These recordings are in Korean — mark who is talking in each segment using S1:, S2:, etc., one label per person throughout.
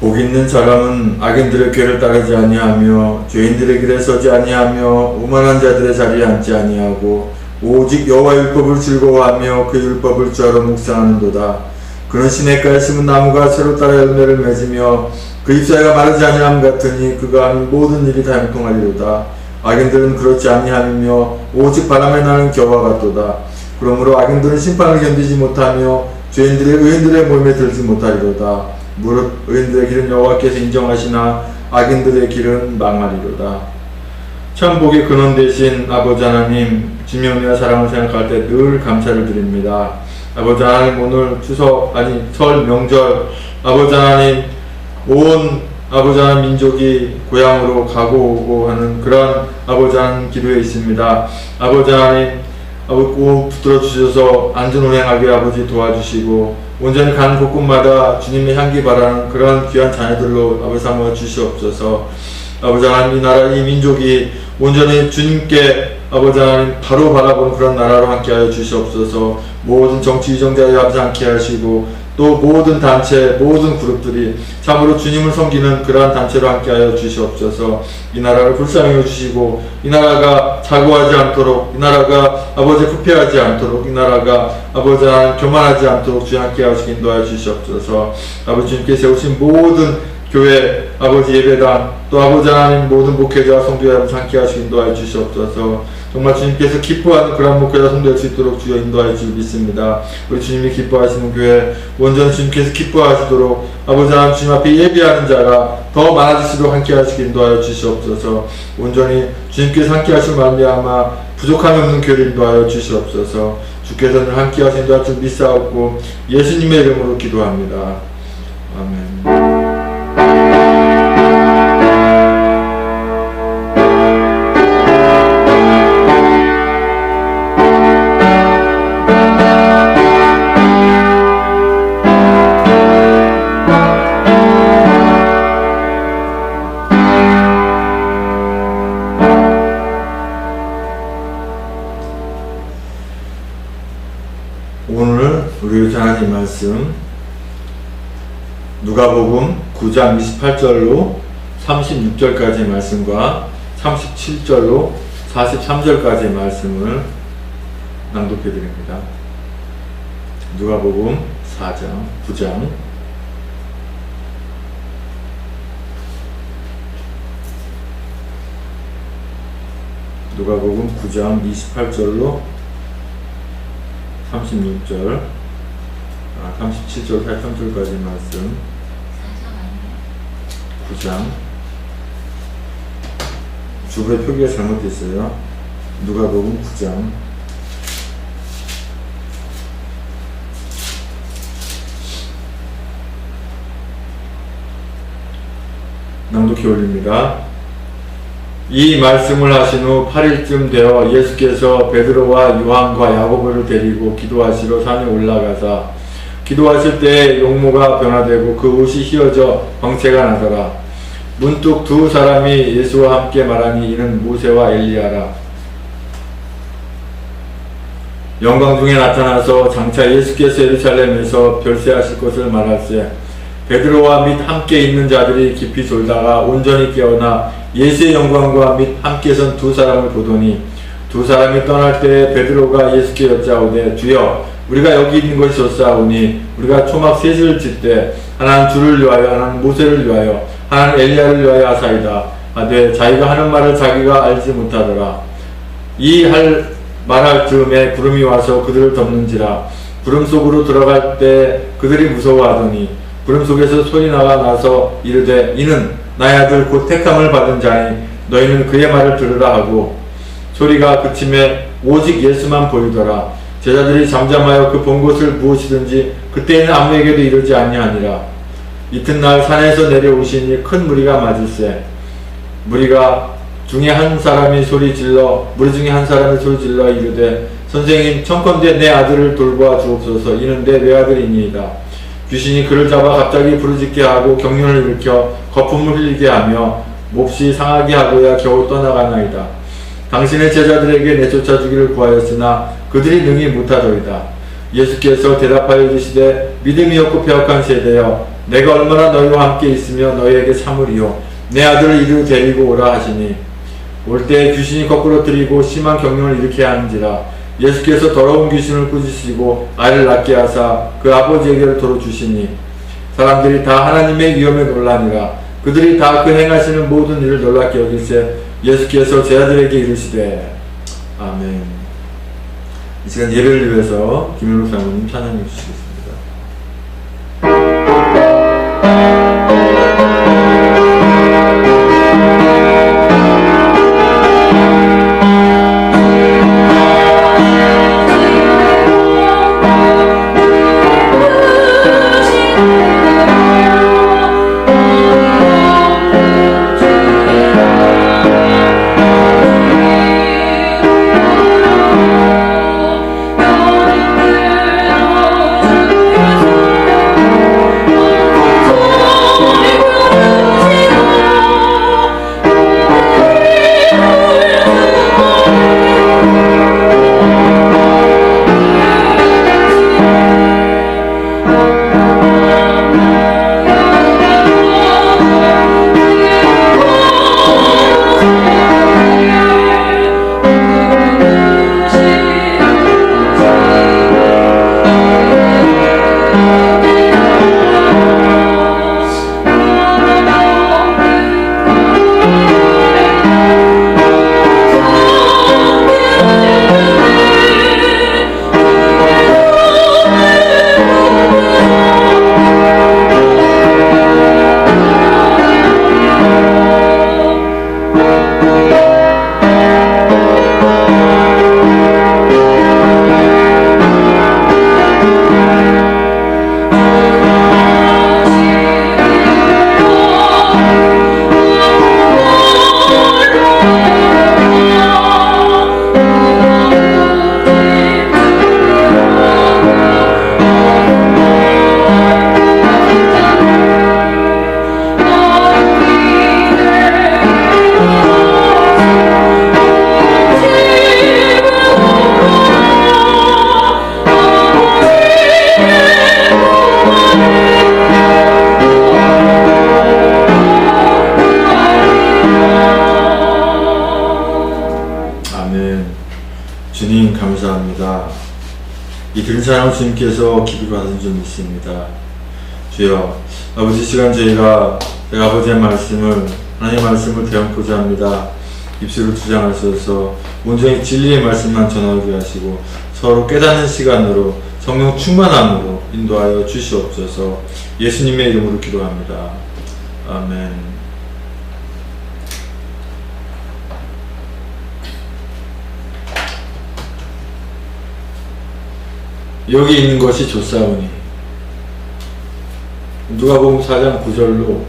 S1: 복 있는 사람은 악인들의 꾀를 따르지 아니하며 죄인들의 길에 서지 아니하며 오만한 자들의 자리에 앉지 아니하고 오직 여호와 율법을 즐거워하며 그 율법을 주하러 묵상하는도다. 그는 시냇가에 심은 나무가 새로 따라 열매를 맺으며 그 잎사귀가 마르지 아니함 같으니 그가 하는 모든 일이 다 형통하리로다. 악인들은 그렇지 아니함이며 오직 바람에 나는 겨와 같도다. 그러므로 악인들은 심판을 견디지 못하며 죄인들의 의인들의 몸에 들지 못하리로다. 무릇 의인들의 길은 여호와께서 인정하시나 악인들의 길은 망하리로다. 천복의 근원 되신 아버지 하나님, 지명이와 사랑을 생각할 때 늘 감사를 드립니다. 아버지 하나님 오늘 추석 아니 설 명절 아버지 하나님 온 아버지 하나님 민족이 고향으로 가고 오고 하는 그런 아버지 하나님 기도에 있습니다. 아버지 하나님 아버지 꼭 붙들어 주셔서 안전 운행하게 아버지 도와주시고 온전히 가는 곳곳마다 주님의 향기 바라는 그런 귀한 자녀들로 아버지 삼아 주시옵소서. 아버지 하나님 이 나라 이 민족이 온전히 주님께 아버지 하나님 바로 바라보는 그런 나라로 함께하여 주시옵소서. 모든 정치 이정자에 하지 않게 하시고 또 모든 단체 모든 그룹들이 참으로 주님을 섬기는 그러한 단체로 함께하여 주시옵소서. 이 나라를 불쌍히 주시고 이 나라가 자고하지 않도록 이 나라가 아버지 후패하지 않도록 이 나라가 아버지 교만하지 않도록 주 함께 하시기 인도하여 주시옵소서. 아버지 주님께 세우신 모든 교회 아버지 예배당 또 아버지 하나님 모든 목회자 성도 여러분 함께 하시기 인도하여 주시옵소서. 정말 주님께서 기뻐하는 그런 목회자 성도될 수 있도록 주여 인도하여 주시 믿습니다. 우리 주님이 기뻐하시는 교회 온전히 주님께서 기뻐하시도록 아버지 하나님 주님 앞에 예배하는 자가 더 많아지시도록 함께 하시기 인도하여 주시옵소서. 온전히 주님께서 함께 하실 말미암아 부족함이 없는 교회를 인도하여 주시옵소서. 주께서는 함께 하신 줄 믿사옵고 예수님의 이름으로 기도합니다. 28절로 36절까지 말씀과 37절로 43절까지 말씀을 낭독해 드립니다. 누가복음? 4장 9장. 누가복음? 9장 28절로 36절, 아, 37절, 83절까지 말씀, 9장. 주부의 표기가 잘못됐어요. 누가복음 9장. 낭독해 올립니다. 이 말씀을 하신 후 8일쯤 되어 예수께서 베드로와 요한과 야고보를 데리고 기도하시러 산에 올라가사 기도하실 때 용모가 변화되고 그 옷이 휘어져 광채가 나더라. 문득 두 사람이 예수와 함께 말하니 이는 모세와 엘리야라. 영광 중에 나타나서 장차 예수께서 예루살렘에서 별세하실 것을 말할세 베드로와 및 함께 있는 자들이 깊이 졸다가 온전히 깨어나 예수의 영광과 및 함께 선 두 사람을 보더니 두 사람이 떠날 때 베드로가 예수께 여짜오되 주여 우리가 여기 있는 것이 좋사오니 우리가 초막 셋을 짓되 하나는 주를 위하여 하나는 모세를 위하여 하나는 엘리야를 위하여 하사이다. 하되 자기가 하는 말을 자기가 알지 못하더라. 이 할 말할 즈음에 구름이 와서 그들을 덮는지라. 구름 속으로 들어갈 때 그들이 무서워하더니 구름 속에서 소리 나가 나서 이르되 이는 나의 아들 곧 택함을 받은 자니 너희는 그의 말을 들으라 하고 소리가 그침에 오직 예수만 보이더라. 제자들이 잠잠하여 그 본 것을 무엇이든지 그때에는 아무에게도 이르지 아니하니라. 이튿날 산에서 내려오시니 큰 무리가 맞을세. 무리가 중에 한 사람이 소리 질러 무리 중에 한 사람이 소리 질러 이르되 선생님 청컨대 내 아들을 돌보아 주옵소서. 이는 내 외아들이니이다. 귀신이 그를 잡아 갑자기 부르짖게 하고 경련을 일으켜 거품을 흘리게 하며 몹시 상하게 하고야 겨우 떠나가나이다. 당신의 제자들에게 내쫓아 주기를 구하였으나 그들이 능히 못하더이다. 예수께서 대답하여 이르시되 믿음이 없고 배역한 세대여 내가 얼마나 너희와 함께 있으며 너희에게 참으리요? 내 아들을 이리로 데리고 오라 하시니. 올 때 귀신이 거꾸로 들이고 심한 경련을 일으켜야 하는지라 예수께서 더러운 귀신을 꾸짖으시고 아이를 낳게 하사 그 아버지에게로 도로 주시니. 사람들이 다 하나님의 위엄에 놀라니라. 그들이 다 그 행하시는 모든 일을 놀랍게 여기세 예수께서 제 아들에게 이르시되 아멘 이 시간 예배를 위해서 김현우 사모님 찬양해 주시겠습니다. 감사합니다. 이 사람 주님께서 기도를 받은 줄 믿습니다. 주여, 아버지 시간 저희가 저희 아버지의 말씀을 하나님의 말씀을 대언고자 합니다. 입술을 주장하셔서 온전히 진리의 말씀만 전하게 하시고 서로 깨닫는 시간으로 성령 충만함으로 인도하여 주시옵소서 예수님의 이름으로 기도합니다. 아멘. 여기 있는 것이 좋사오니 누가복음 4장 9절로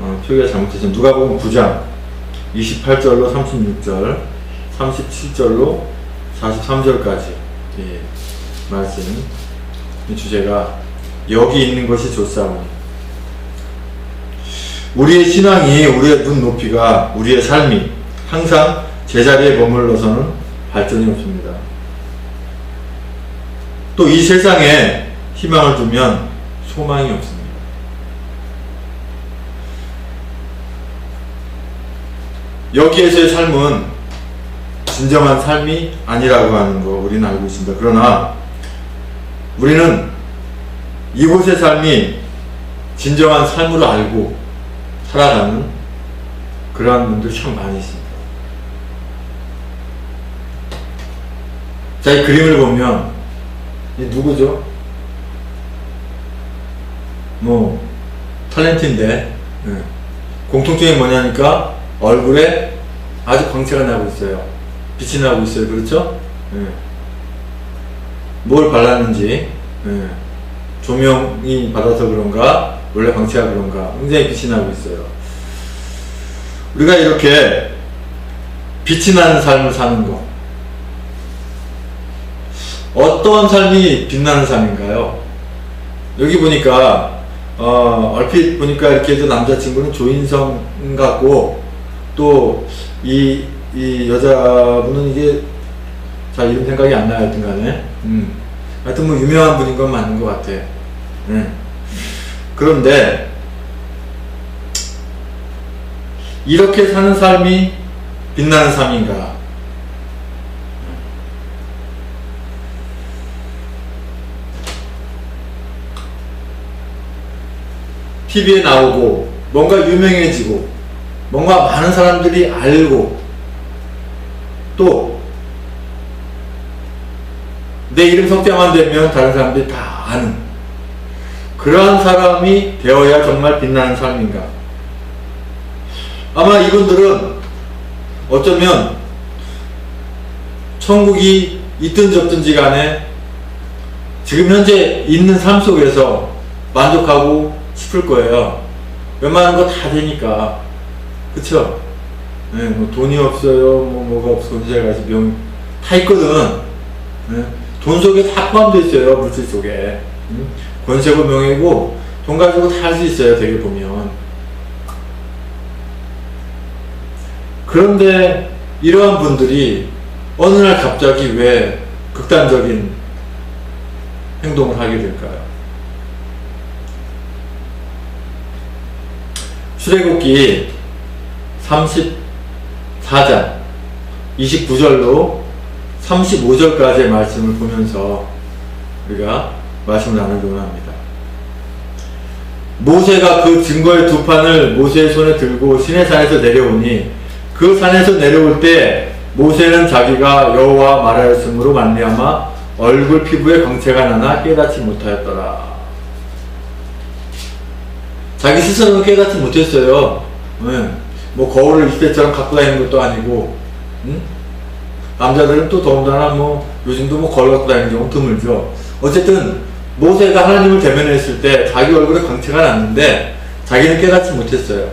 S1: 어, 표기가 잘못해서 누가복음 9장 28절로 36절 37절로 43절까지 예, 말씀 이 주제가 여기 있는 것이 좋사오니 우리의 신앙이 우리의 눈 높이가 우리의 삶이 항상 제자리에 머물러서는 발전이 없습니다. 또 이 세상에 희망을 두면 소망이 없습니다. 여기에서의 삶은 진정한 삶이 아니라고 하는 거 우리는 알고 있습니다. 그러나 우리는 이곳의 삶이 진정한 삶으로 알고 살아가는 그러한 분들이 참 많이 있습니다. 자, 이 그림을 보면 이 누구죠? 뭐 탤런트인데 예. 공통점이 뭐냐니까 얼굴에 아주 광채가 나고 있어요. 빛이 나고 있어요. 그렇죠? 예. 뭘 발랐는지 예. 조명이 받아서 그런가 원래 광채가 그런가 굉장히 빛이 나고 있어요. 우리가 이렇게 빛이 나는 삶을 사는 거 어떠한 삶이 빛나는 삶인가요? 여기 보니까 어, 얼핏 보니까 이렇게 해도 남자친구는 조인성 같고 또 이 이 여자분은 이게 잘 이름 생각이 안 나요 하여튼 간에 음. 하여튼 뭐 유명한 분인 건 맞는 것 같아 예. 그런데 이렇게 사는 삶이 빛나는 삶인가? TV에 나오고 뭔가 유명해지고 뭔가 많은 사람들이 알고 또 내 이름 석자만 되면 다른 사람들이 다 아는 그러한 사람이 되어야 정말 빛나는 삶인가? 아마 이분들은 어쩌면 천국이 있든지 없든지 간에 지금 현재 있는 삶 속에서 만족하고 싶을 거예요. 웬만한 거 다 되니까. 그쵸? 네, 뭐 돈이 없어요. 뭐 뭐가 없어. 혼자 가지 명, 다 있거든. 네, 돈 속에 다 포함되어 있어요. 물질 속에. 음? 권세고 명예고 돈 가지고 다 할 수 있어요. 되게 보면. 그런데 이러한 분들이 어느 날 갑자기 왜 극단적인 행동을 하게 될까요? 출애굽기 34장 29절로 35절까지의 말씀을 보면서 우리가 말씀을 나누려고 합니다. 모세가 그 증거의 두 판을 모세의 손에 들고 시내산에서 내려오니 그 산에서 내려올 때 모세는 자기가 여호와 말하였으므로 말미암아 얼굴 피부에 광채가 나나 깨닫지 못하였더라. 자기 스스로는 깨닫지 못했어요. 네. 뭐 거울을 이때처럼 갖고 다니는 것도 아니고, 응? 남자들은 또 더군다나 뭐 요즘도 뭐 거울 갖고 다니는 경우 드물죠. 어쨌든 모세가 하나님을 대면했을 때 자기 얼굴에 광채가 났는데 자기는 깨닫지 못했어요.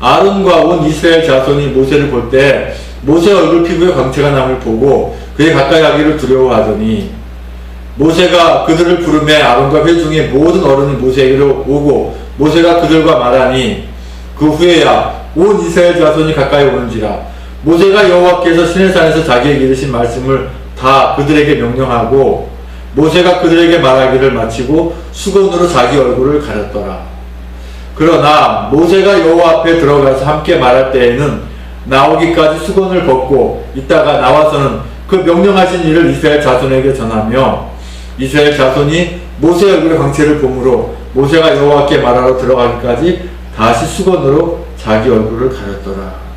S1: 아론과 온 이스라엘 자손이 모세를 볼 때 모세 얼굴 피부에 광채가 남을 보고 그에 가까이 하기를 두려워하더니 모세가 그들을 부르매 아론과 회중의 모든 어른이 모세에게로 오고 모세가 그들과 말하니 그 후에야 온 이스라엘 자손이 가까이 오는지라 모세가 여호와께서 시내산에서 자기에게 이르신 말씀을 다 그들에게 명령하고 모세가 그들에게 말하기를 마치고 수건으로 자기 얼굴을 가렸더라. 그러나 모세가 여호와 앞에 들어가서 함께 말할 때에는 나오기까지 수건을 벗고 있다가 나와서는 그 명령하신 일을 이스라엘 자손에게 전하며 이스라엘 자손이 모세 얼굴의 광채를 보므로 모세가 여호와께 말하러 들어가기까지 다시 수건으로 자기 얼굴을 가렸더라.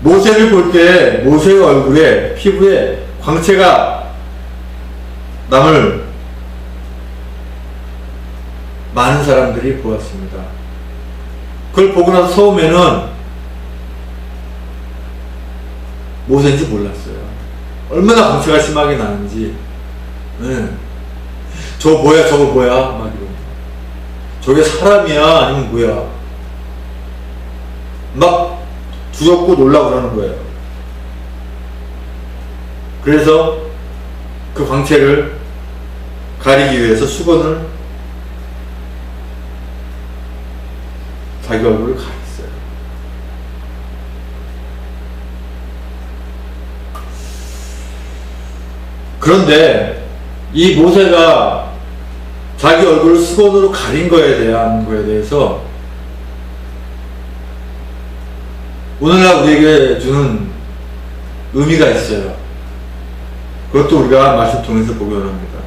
S1: 모세를 볼 때 모세의 얼굴에 피부에 광채가 남을 많은 사람들이 보았습니다. 그걸 보고 나서 처음에는 모세인지 몰랐어요. 얼마나 광채가 심하게 나는지. 네. 저 뭐야, 저거 뭐야? 막 이러고. 저게 사람이야? 아니면 뭐야? 막 두렵고 놀라 그러는 거예요. 그래서 그 광채를 가리기 위해서 수건을 자기 얼굴을 가렸어요. 그런데 이 모세가 자기 얼굴을 수건으로 가린 거에 대한 거에 대해서 오늘날 우리에게 주는 의미가 있어요. 그것도 우리가 말씀 통해서 보기 원합니다.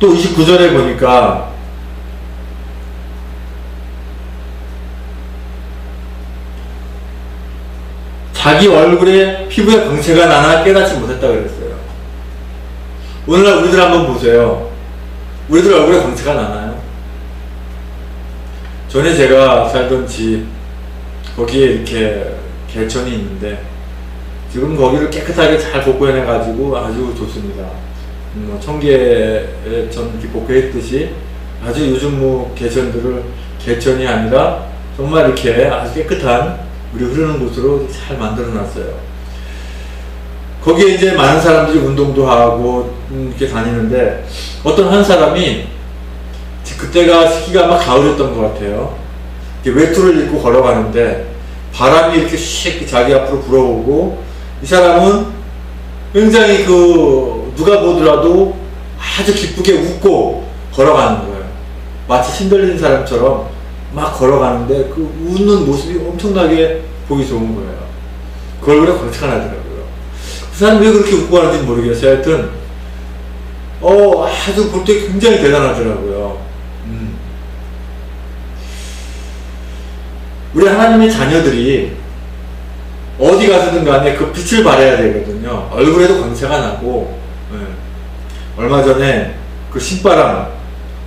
S1: 또 29절에 보니까 자기 얼굴에 피부에 광채가 나나 깨닫지 못했다 그랬어요. 오늘날 우리들 한번 보세요. 우리들 얼굴에 광채가 나나요? 전에 제가 살던 집 거기에 이렇게 개천이 있는데 지금 거기를 깨끗하게 잘 복구해내 가지고 아주 좋습니다. 음, 뭐 청계천 이렇게 복구했듯이 아주 요즘 뭐 개천들을 개천이 아니라 정말 이렇게 아주 깨끗한 물이 흐르는 곳으로 잘 만들어 놨어요. 거기에 이제 많은 사람들이 운동도 하고 음, 이렇게 다니는데 어떤 한 사람이 그때가 시기가 아마 가을이었던 것 같아요. 외투를 입고 걸어가는데 바람이 이렇게 씩 자기 앞으로 불어오고 이 사람은 굉장히 그 누가 보더라도 아주 기쁘게 웃고 걸어가는 거예요. 마치 신들린 사람처럼 막 걸어가는데 그 웃는 모습이 엄청나게 보기 좋은 거예요. 그 얼굴에 광채가 나더라고요. 그 사람 왜 그렇게 웃고 가는지 모르겠어요. 하여튼 어 아주 볼 때 굉장히 대단하더라고요. 음. 우리 하나님의 자녀들이 어디 가서든 간에 그 빛을 발해야 되거든요. 얼굴에도 광채가 나고, 예. 얼마 전에 그 신바람,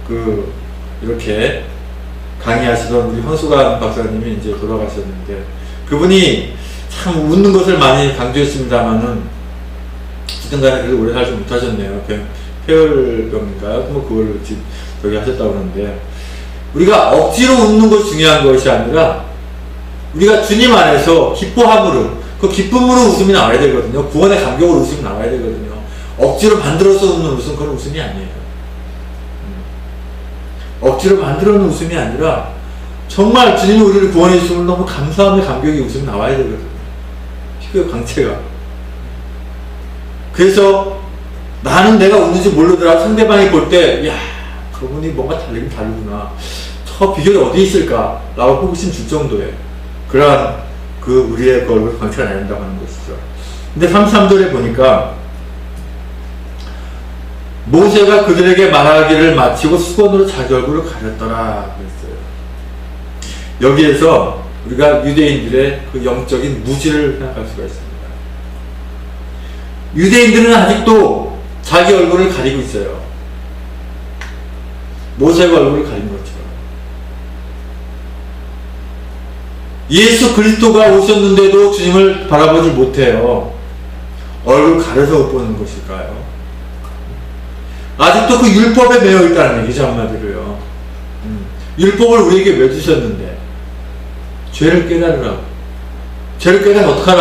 S1: 그, 이렇게 강의하시던 우리 헌수관 박사님이 이제 돌아가셨는데, 그분이 참 웃는 것을 많이 강조했습니다만은, 어쨌든 간에 그래도 오래 살지 못하셨네요. 폐- 폐혈병인가요? 뭐 그걸 지금 저기 하셨다고 그러는데, 우리가 억지로 웃는 것이 중요한 것이 아니라, 우리가 주님 안에서 기뻐함으로 그 기쁨으로 웃음이 나와야 되거든요. 구원의 감격으로 웃음이 나와야 되거든요. 억지로 만들어서 웃는 웃음 그건 웃음이 아니에요. 음. 억지로 만들어 놓은 웃음이 아니라 정말 주님이 우리를 구원해 주심을 너무 감사함의 감격이 웃음이 나와야 되거든요. 그 강체가. 그래서 나는 내가 웃는지 모르더라 상대방이 볼 때, 야, 그분이 뭔가 다르긴 다르구나. 저 비결이 어디 있을까? 라고 호기심 줄 정도의 그러한 그 우리의 그 얼굴 광채가 나야 된다고 하는 것이죠. 근데 33절에 보니까 모세가 그들에게 말하기를 마치고 수건으로 자기 얼굴을 가렸더라 그랬어요. 여기에서 우리가 유대인들의 그 영적인 무지를 생각할 수가 있습니다. 유대인들은 아직도 자기 얼굴을 가리고 있어요. 모세가 얼굴을 가린 것처럼. 예수 그리스도가 오셨는데도 주님을 바라보지 못해요. 얼굴 가려서 못 보는 것일까요? 아직도 그 율법에 매여 있다는 얘기죠, 한마디로요. 음, 율법을 우리에게 왜 주셨는데? 죄를 깨달으라고. 죄를 깨달으면 어떡하나?